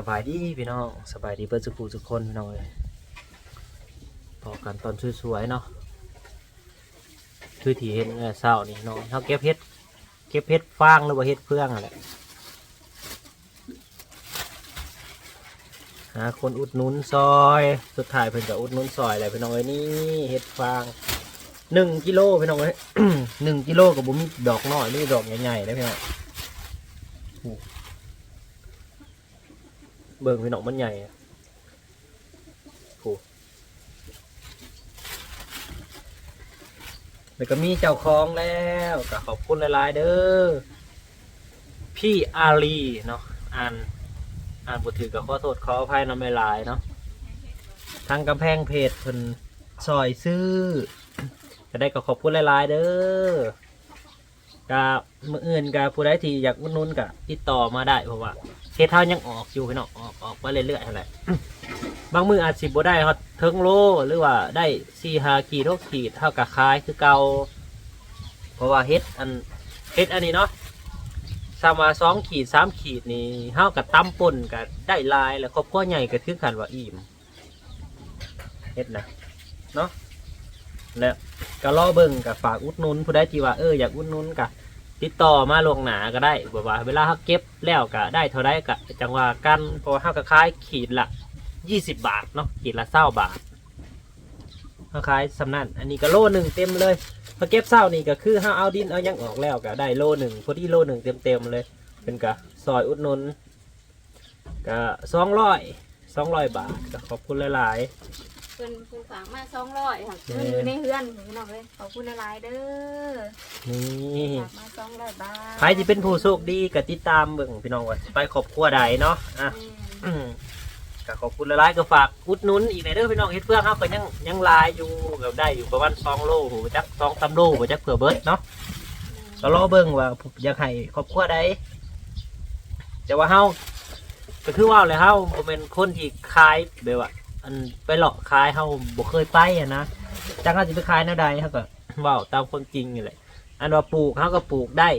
สบายดีพี่น้องสบายดีเพื่อนสุขูทุกคนพี่น้องเลยพอกันตอนสวยๆเนาะคือที่เห็นเมื่อเช้านี่เนาะเขาเก็บเห็ดเก็บเห็ดฟางหรือว่าเห็ดเพื่องอะไรหาคนอุดนุนซอย สุดท้ายเพิ่นจะอุดนุนซอยอะไรพี่น้องเอ้ยนี่เห็ดฟางหนึ่งกิโลพี่น้องเอ้ยหนึ่งกิโลกับบุ้มดอกน้อยนี่ดอกใหญ่ๆนะพี่น้อง เบิ่งพี่น้องมันใหญ่โอ้แล้วก็มีเจ้าของแล้วก็ขอบคุณหลาย ๆ เด้อ พี่อาลีเนาะ อ่าน อ่านบทถือกับข้อโทษขออภัยนำไม่หลายเนาะ ทางกำแพงเพจเพิ่นซอยซื้อจะได้ก็ขอบคุณหลาย ๆ เด้อ กับมืออื่นกับผู้ใดที่อยากอุดหนุนกับติดต่อมาได้เพราะว่าเฮ็ดเท่ายังออกอยู่พี่น้องออกออกไปเรื่อยๆเท่าไหร่บางมืออาจสิบ่ได้ฮอดเทิงโลหรือว่าได้สี่หาขีดหกขีดเท่ากับคายคือเก่าเพราะว่าเฮ็ดอันเฮ็ดอันนี้เนาะสามาสองขีดสามขีดนี่เท่ากับตั้มป่นกับได้ลายแล้วครอบครัวใหญ่ก็ถือกันว่าอิ่มเฮ็ดนะเนาะ แล้วก็รอเบิ่งกับฝากอุดหนุนผู้ใดที่ว่าเอออยากอุดหนุนกับติดต่อมาลงหนาก็ได้แบบว่า เวลาเขาเก็บแล้วก็ได้เท่าไรก็จังหว่ากันเพราะว่าเขาก็ขายขีดละยี่สิบบาทเนาะขีดละเศร้าบาทเขาขายสำนันอันนี้ก็โลหนึ่งเต็มเลยพอเก็บเศร้านี่ก็คือเขาเอาดินเอายังออกแล้วก็ได้โลหนึ่งพอดีโลหนึ่งเต็มเต็มๆเลย เป็นกะซอยอุดหนุนก็สองร้อยสองร้อยบาทก็ขอบคุณหลายเพิ่นเพิ่นฝากมาสองร้อยค่ะเย้เพิ่นอยู่ในเฮือนพี่น้องเลยขอบคุณหลายๆเด้อๆนี่ฝากมาสองร้อยบาทใครที่เป็นผู้โชคดีก็ติดตามเบิ่งพี่น้องว่าสิไปครอบครัวใดเนาะอะอืมก็ขอบคุณหลายๆก็ฝากอุดหนุนอีกในเด้อพี่น้องเฮ็ดเพื่อเขาก็ยังยังลายอยู่แบบได้อยู่ประมาณสองโลหูจักสองสามโลหูจักเผื่อเบิร์ดเนาะก็รอเบิ่งว่าอยากให้ครอบครัวใดแต่ว่าเฮาก็คือว่าเลยเฮาบ่เป็นคนที่ขายแบบว่า อันไปหลอกขายเฮาบ่เคยไปอะนะจังเฮาสิไปขายแนวใดเฮาก็เว้าตามความจริงนี่แหละ อันว่าปลูกเฮาก็ปลูกได้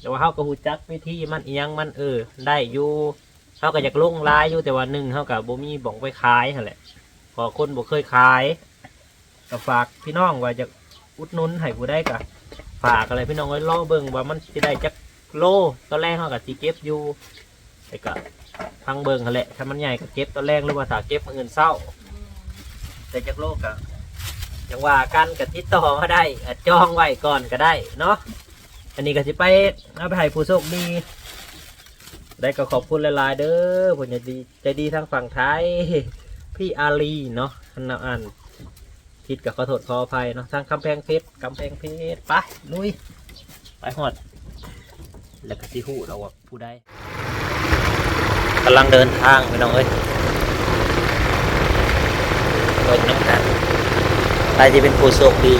แต่ว่าเฮาก็ฮู้จักวิธีมันอียังมันเออ ได้อยู่เขาก็อยากลงรายอยู่แต่ว่าหนึ่งเขากับบ่มีบ่องไปขายหั่นแหละพอคนบ่เคยขายก็ฝากพี่น้องว่าจะอุดหนุนให้ผู้ได้ก็ฝากอะไรพี่น้องไว้รอเบิ่งว่ามันสิได้จักโลตอนแรกเขาก็สิเก็บอยู่แต่ก็ ทางเบิงกันแหละถ้ามันใหญ่ก็เก็บตอนแรกหรือว่าถ้าเก็บมื้ออื่นเศร้า แต่จักโลก็จังว่ากันกับติดต่อมาได้อาจจองไว้ก่อนก็ได้เนาะอันนี้ก็สิไปเอาไปให้ผู้โชคดี ได้ก็ขอบคุณหลายๆเด้อผมจะดีใจดีทางฝั่งไทยพี่อาลีเนาะท่านอ่านผิดกับขอโทษขออภัยเนาะทางกำแพงเพชรกำแพงเพชรไปลุยไปหอด แล้วก็ที่หูเราว่าผู้ได้ กำลังเดินทางไปน้องเอ้ยเปิดน้ำกันใครจะเป็นผู้โชคดี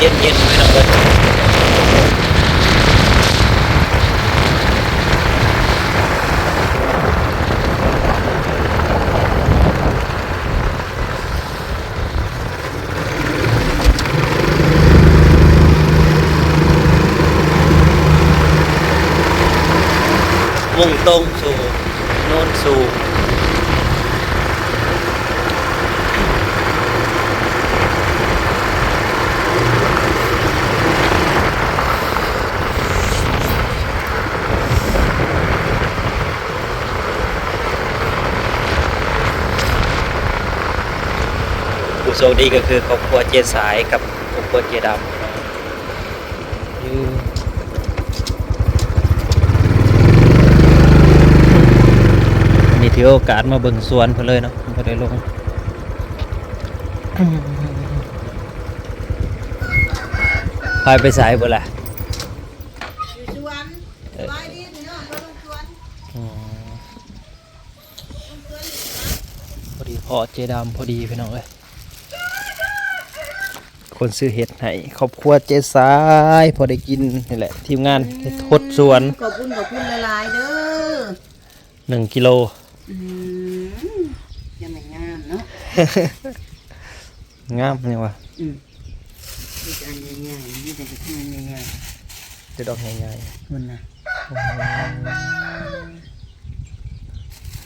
เย็นเย็นๆไปน้องเอ้ยมุ่งตรงสู่โน่นสู่ ผู้โชคดีก็คือครอบครัวเจสายกับครอบครัวเจดำอืมอันนี้ถือโอกาสมาเบิ่งสวนเพิ่นเลยเนาะเพิ่นได้ลงพายไปสายบ่ล่ะอยู่สวนสบายดีพี่น้องก็ลงสวนอ๋อลงสวนอยู่พอดีพอเจดำพอดีพี่น้องเอ้ย คนซื้อเห็ดให้ครอบครัวเจสายพอได้กินนี่แหละ ทีมงานเฮ็ดทดสวนขอบคุณขอบคุณหลายๆเด้อหนึ่งกิโลอืมยังไม่งามเนาะงามเนี่ยวะอืมนี่จะอันใหญ่ๆนี่จะเป็นอันใหญ่จะดอกใหญ่ๆคุณนะ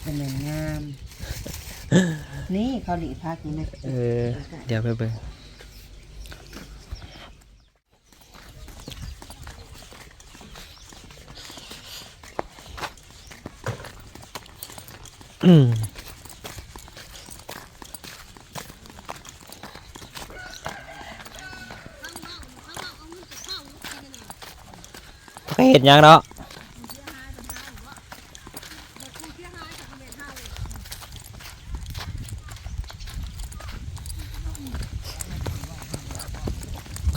เป็นไม่งาม นี่เขาหลีพักนี่นะๆเออ เดี๋ยวไปเบิ่ง ก็เห็นยังเนาะ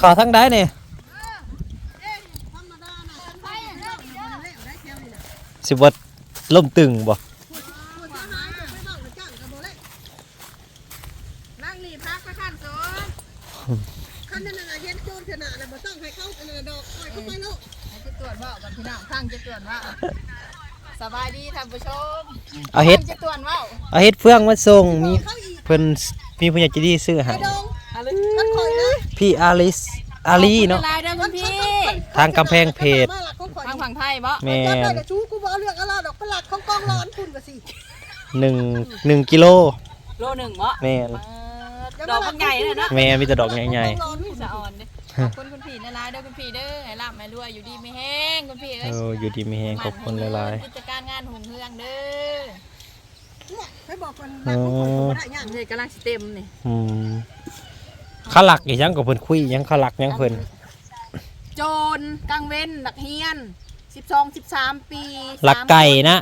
ขอทั้งได้เนี่ยสิบวัดล่มตึงบ่ นั่งหลีพักไปขั้นสอนขั้นนั้นน่ะเย็นโจนขนาดเลยบ่ต้องให้เขาอันนั้นดอกปล่อยเขาไปลูก ให้จะตร วจว่ากันพี่น้องข้างจะตรวจว่าสบายดีท่านผู้ชมเอาเฮ็ดจะตรวจว่าเอาเฮ็ดเฟืองมาส่งมีเขาอีกเพิ่นมีผู้ใหญ่ใจดีซื้อให้ไอ้ดงอะไรมันคอยนะพี่อาลิสอาลีเนาะลายเด้อคุณพี่ทางกำแพงเพจมาหลักของข่อยทางฝั่งไทยบ่แม่จำได้นแต่ชูกูบ่เอาเรื่องอะไรดอกเป็นหลักของกองร้อนคุณก็สิหนึ่งหนึ่งกิโลโลหนึ่งบ่แม่นดอกมันใหญ่เลยนะแม่มีแต่ดอกใหญ่ข องร้อนพี่สะอ่อนเด้อขอบคุณคุณพี่ในลายเด้อคุณพี่เด้อให้รับให้รวยอยู่ดีไม่แห้งคุณพี่ๆเอ้เอยออยู่ดีมีแฮงขอบคุณหลายกิจการงานหงเฮืองเด้อเนี่ยให้บอกมันหลักของข่อยก็บ่ได้ย่างเฮ้ยกำลังสิเต็มนี่ๆอืมเขาหลักอีหยังกับเพิ่นคุยอีหยังเขาหลักหยังเพิ่นโจรกลางเว้นหลักเฮียน 12 13 ปีหลักไก่นะ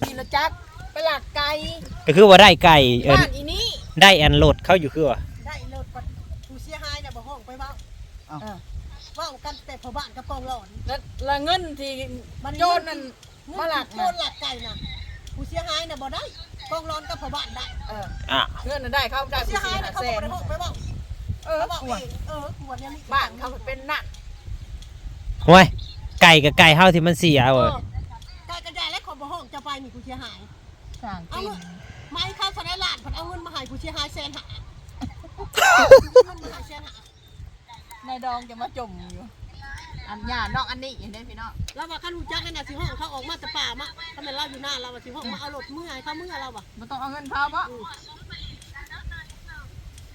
มีรถจักรไปหลักไก่ก็คือว่าได้ไก่เอิ้นบ้านอีนี่ได้แอนโหลดเข้าอยู่คือว่า เออเว้ากันแต่พอบ้านกับกองร้อนแล้วแล้วเงินที่โจรนั่นมาหลักโจนะรหลักไก่น่ะผู้เสียหายน่ะบ่ได้กองร้อนกับพอบ้านได้เอออะเงินน่ะได้เข้าได้เสีสี่ยหายห้าน่ะเขาแสบ่นได้ห้องไปเว้าเออเขาบอกหัวเองเออหัวเนี่ยมีบ้านเขาเป็นนั่นห้วยไก่กับไก่เฮาที่มันเสียเอเว้ยอการกระจายและคนบ่ห้องจะไปนี่ผู้เสียหายสั่งเอาติ่เงิงนมาให้ข้าวสนายลานเพิ่นเอาเงินมาให้ผู้เสียหายแสนหาเงินมาให้แสนหา ในดองจะมาจมอยู่ อันหยาดอกอันนี้เห็นได้พี่น้องเราว่าคันรู้จักกันน่ะสิห้องเขาออกมาแต่ป่ามาถ้าแม่นเราอยู่หน้าเราว่าสิห้องมาเอารถเมื่อให้เขาเมื่อเราว่ะไม่ต้องเอาเงินเขาเพราะ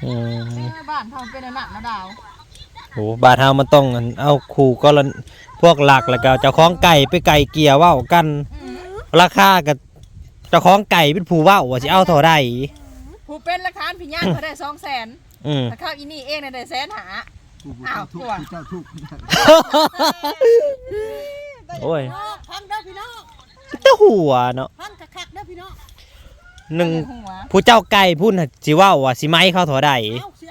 อืมบ้านเขาเป็นอันนั่นนะดาวโหบาทเฮามันต้องเอาคู่ก็ละพวกหลักแล้วก็เจ้าของไก่ไปไก่เกลียเว้ากันราคากับเจ้าของไก่เป็นผู้เว้าว่าสิเอาเท่าใดผู้เป็นราคาพี่ย่างเขาได้สองแสนอืมแต่ข้าวอีนี่เองเนี่ยได้แสนหา อ้าวตัวโอ้ย พังเด้อพี่น้องตะหัวเนาะพังคักๆเด้อพี่น้องหนึ่งหัวผู้เจ้าไก่พุ่นน่ะสิเว้าว่าสิไม้เขาเท่าใด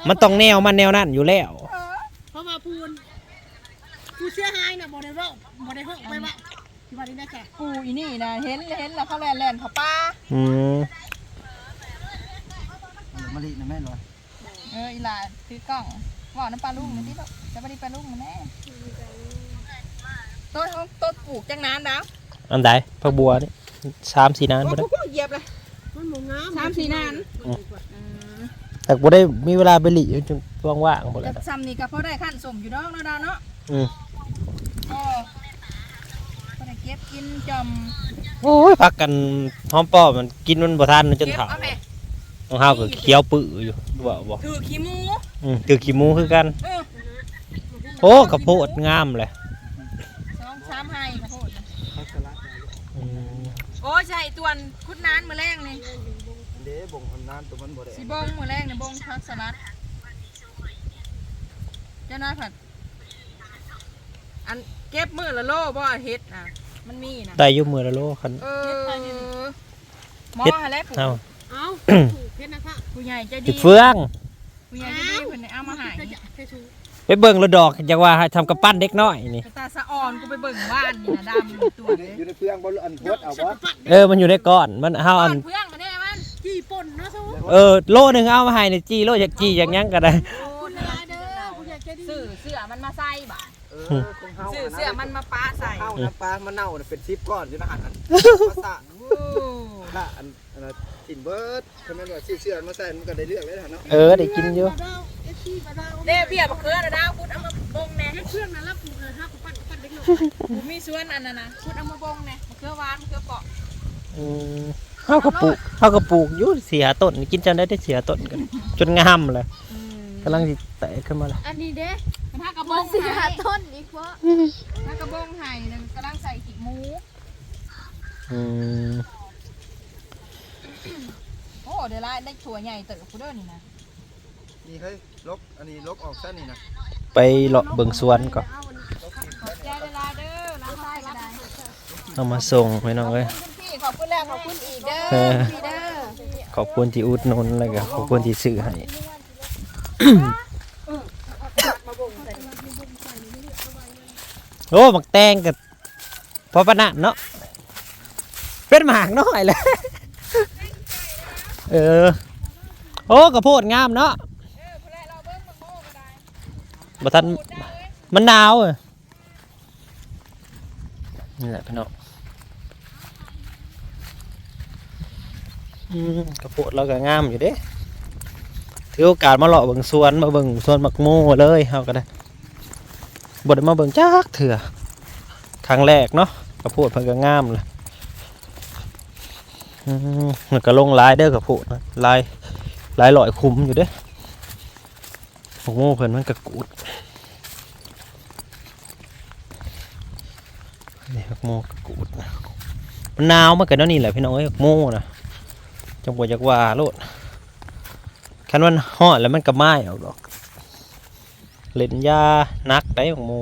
มันต้องแนวมันแนวนั้นอยู่แล้ว เพราะว่าพูนผู้เสียหายน่ะบ่ได้เว้าบ่ได้ห้องไปว่าที่ว่านี่นะจ๊ะปูอีนี่นะเห็นเห็นแล้วเขาแลนแลนเขาป้าอืมมะลินะแม่นวะเอออีหลาถือกล้อง ว่าน้ำปลาลุงมันที่จะไปดีปลาลุงมันแน่ต้นต้นปลูกจังนานแล้วอันใดผักบัวนี่สามสี่นานบ่ได้พวกเหยียบเลยมันหมูงามสามสี่นานแต่บ่ได้มีเวลาไปหลีจนว่างๆบ่จะแล้วซ้ำนี่ก็พอได้ขั้นสมอยู่ดอกเนาะดาวเนาะอืมก็พอได้เก็บกินจอมโอ้ยพักกันหอมป้อมันกินมันบ่ทันจนเก็บเฒ่าเอาแม่ ของเฮาก็เคี้ยวปื้ออยู่ว่าบ่ถือขี้หมูอืมคือขี้หมูคือกัน เออโอ้กระโพดงามเลยสองสามไห้ขอโทษนะอืมโอ้ใช่ตัวนคุดนานมือแรงนี่เด้บ่งคนนั้นตัวมันบ่ได้สีบงมือแรงนี่บงพักสลัดเจ้าน้อยผัดอันเก็บมือละโลบ่เฮ็ดอะมันมีนะได้อยู่มือละโลคันเออหมอเฮ็ดหาแล้วผู้เอ้า เอ้าถูกเพชรนะคะผู้ใหญ่ใจติดีดเฟืองผู้ใหญ่ใจดีเพิ่นได้เอามาให้จะจะชูไปเบิ่งระดอกจังว่าให้ทำกับปั้นเด็กน้อยนี่ตาสะอ่อนกูไปเบิ่งบ้านนี่นะดำตัวเลยอยู่ในเพื่องบ่อันพดเอาบ่เออมันอยู่ในก้อนมันเฮาอันเพื่อนมาได้มันกี่ป่นเนาะซูเออโลหนึงเอามาให้ในจี้โลจากจี้จากหยังก็ได้โอ้ยนายเด้อผู้เสื้อมันมาใส่บ่าเออของเฮาซื้อเสื้อมันมาป้าใส่เฮาน้ำปลามันเน่าน่ะเป็น10ก้อนอยู่นะหันอันมาสะโอ้ละอันอันน่ะ กินเบิดถ้าแม่นว่าซื้อเสื้อมาใส่มันก็ได้เลือกเลยนะเนาะเออได้กินอยู่มาดาวเอฟซีมาดาวเด้เบี้ยบักเขือนะดาวพุดเอามาบงแหน่เฮ็ดเครื่องนั้นแล้วปลูกเลยฮะกูปั้นปั้นเด็กหน่อยกูมีสวนอันนั้นนะพุดเอามาบงแหน่บักเขือหวานบักเขือเปาะอืมเฮาก็ปลูกเฮาก็ปลูกอยู่เสียต้นกินจนได้ได้เสียต้นกัน จนงามเลยกำลังสิแตกขึ้นมาแล้วอันนี้เด้มันถ้ากระบมังนเสียไห้ต้นอีกเพราะถ้ากระบงไห้นั่นกำลังใส่ขีหมูอืม โอ้ เดี๋ยวไล่ได้ถั่วใหญ่เติบกูเด้อนี่นะนี่เฮ้ยลบอันนี้ลบออกซะนี่นะไปเลาะเบิ่งสวนก่อนขอบใจเวลาเด้อน้ำใส่ก็ได้เอามาส่งให้น้องเอ้ยขอบคุณพี่ขอบคุณแล้วขอบคุณอีกเด้อเออพี่เด้อขอบคุณที่อุดหนุนแล้วก็ขอบคุณที่ซื้อให้ โอ้หมักแตงกับพอปะนะเนาะเป็นหมากน้อยเลย เออ โอ้กระโพดงามเนาะเออผู้ใดเราเบิ่งมันโม่ก็ได้บ่ทันมันหนาวอะนี่แหละพี่น้องอืมกระโพดเราก็งามอยู่เด้ถือโอกาสมาเลาะเบิ่งสวนมาเบิ่งสวนมักโม่เลยเฮาก็ได้บ่ได้มาเบิ่งจักเถื่อครั้งแรกเนาะกระโพดเพิ่นก็งามเลย มันก็ลงลายเด้อกระโพดนะหลายหลายร้อยคุ้มอยู่เด้มักโม่เพิ่นมันก็กูดนี่หักโมกกูดนะมันหนาวมาเกิดแล้วนี่แหละพี่น้องเอ้หักโมนะจังหวะจักว่าโลดคันมันห่อแล้วมันก็ไม้ออกดอก เล่นยานักได้หักโม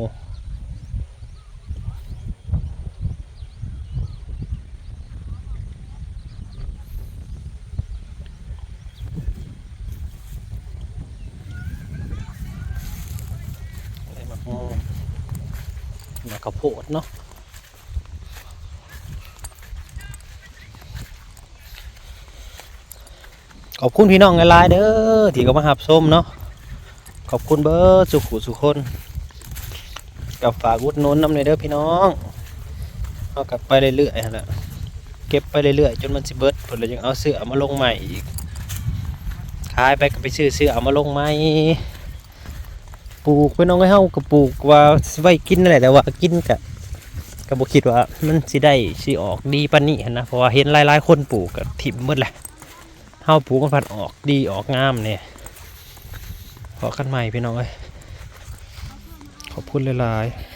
อะไรหักโม แล้วก็โพดเนาะขอบคุณพี่น้องหลายๆเด้อที่ก็มาหับส้มเนาะขอบคุณเบิร์ดสุขุสุคนกับฝากอุดหนุนน้ำในอยเด้อพี่น้องเอากลับไปเรื่อยๆนแหละเก็บไปเรื่อยๆจนมันสิเบิดผลแล้วยังเอาเสื้อมาลงใหม่อีกขายไปก็ไปซื้อเสื้อเอามาลงใหม่ ปลูกพี่น้องให้เฮาก็ปลูกว่าไว้กินนั่นแหละแต่ว่ากินกะก็บ่คิดว่ามันสิได้สิออกดีปานนี้หั้นะเพราะว่าเห็นหลายๆคนปลูกก็ถิ่มหมดแหละเฮาปลูกมันพันออกดีออกงามเนี่ยขอกันใหม่พี่น้องเอ้ยขอบคุณหลายๆ